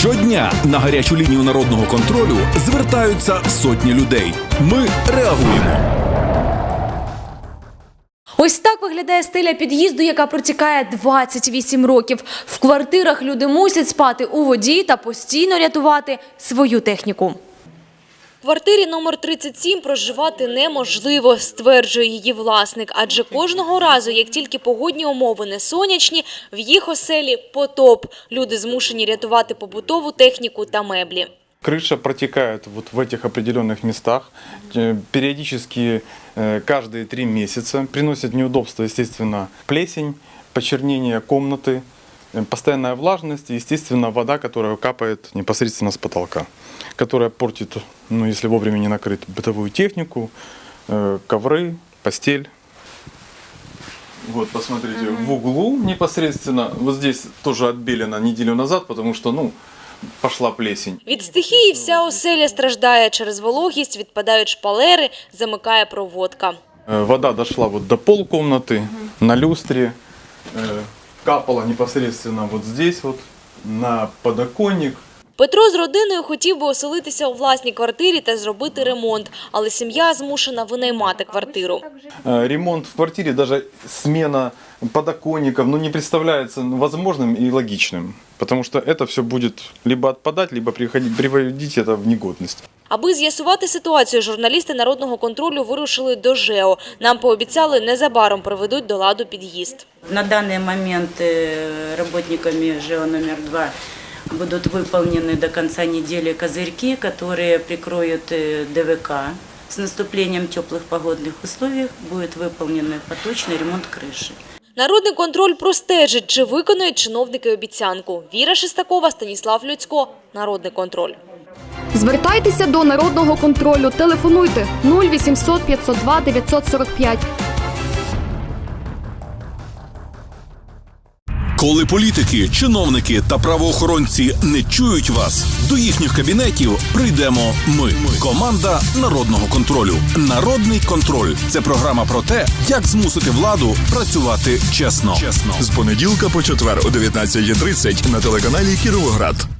Щодня на гарячу лінію народного контролю звертаються сотні людей. Ми реагуємо. Ось так виглядає стеля під'їзду, яка протікає 28 років. В квартирах люди мусять спати у воді та постійно рятувати свою техніку. В квартирі номер 37 проживати неможливо, стверджує її власник. Адже кожного разу, як тільки погодні умови не сонячні, в їх оселі потоп. Люди змушені рятувати побутову техніку та меблі. Крыша протекает вот в этих определенных местах, э, периодически э, каждые три месяца, приносит неудобства, естественно, плесень, почернение комнаты, э, постоянная влажность и, естественно, вода, которая капает непосредственно с потолка, которая портит, ну, если вовремя не накрыть бытовую технику, э, ковры, постель. Вот, посмотрите, в углу непосредственно, вот здесь тоже отбелено неделю назад, потому что, ну, пошла плесень. Від стихії вся оселя страждає. Через вологість відпадають шпалери, замикає проводка. Э, Вода дошла вот до полкомнаты, на люстре, э, капала непосредственно вот здесь вот, на подоконник. Петро з родиною хотів би оселитися у власній квартирі та зробити ремонт, але сім'я змушена винаймати квартиру. Э, Ремонт в квартире, даже смена подоконников, ну, не представляется возможным и логичным. Потому что это все будет либо отпадать, либо приходить, приводить это в негодность. Аби з'ясувати ситуацію, журналісти народного контролю вирушили до ЖЕО. Нам пообіцяли незабаром приведуть до ладу під'їзд. На данный момент э, работниками ЖЭО номер 2 будут выполнены до конца недели козырьки, которые прикроют э, ДВК. С наступлением теплых погодных условий будет выполнен поточный ремонт крыши. Народний контроль простежить, чи виконують чиновники обіцянку. Віра Шестакова, Станіслав Люцько. Народний контроль. Звертайтеся до народного контролю. Телефонуйте 0800 502 945. Коли політики, чиновники та правоохоронці не чують вас, до їхніх кабінетів прийдемо ми. Команда народного контролю. Народний контроль це програма про те, як змусити владу працювати чесно. Чесно З понеділка по четвер о 19.30 на телеканалі Кіровоград.